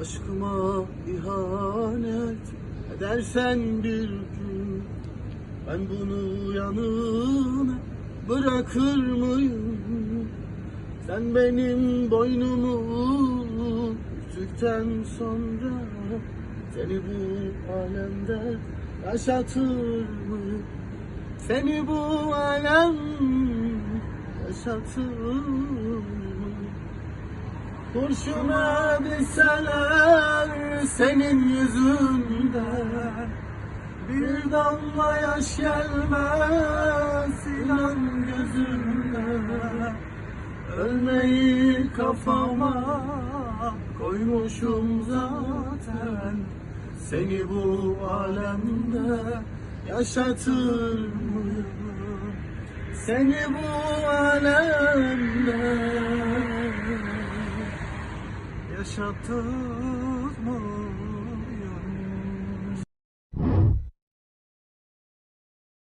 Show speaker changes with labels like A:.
A: Aşkıma ihanet edersen bir gün Ben bunu yanına bırakır mıyım? Sen benim boynumu büktükten sonra Seni bu alemde yaşatır mıyım? Seni bu alem yaşatır mı? Kurşuna düşseler senin yüzünden Bir damla yaş gelmez inan gözümden Ölmeyi kafama koymuşum zaten. Seni bu alemde yaşatır mıyım? Seni bu alemde yaşatır?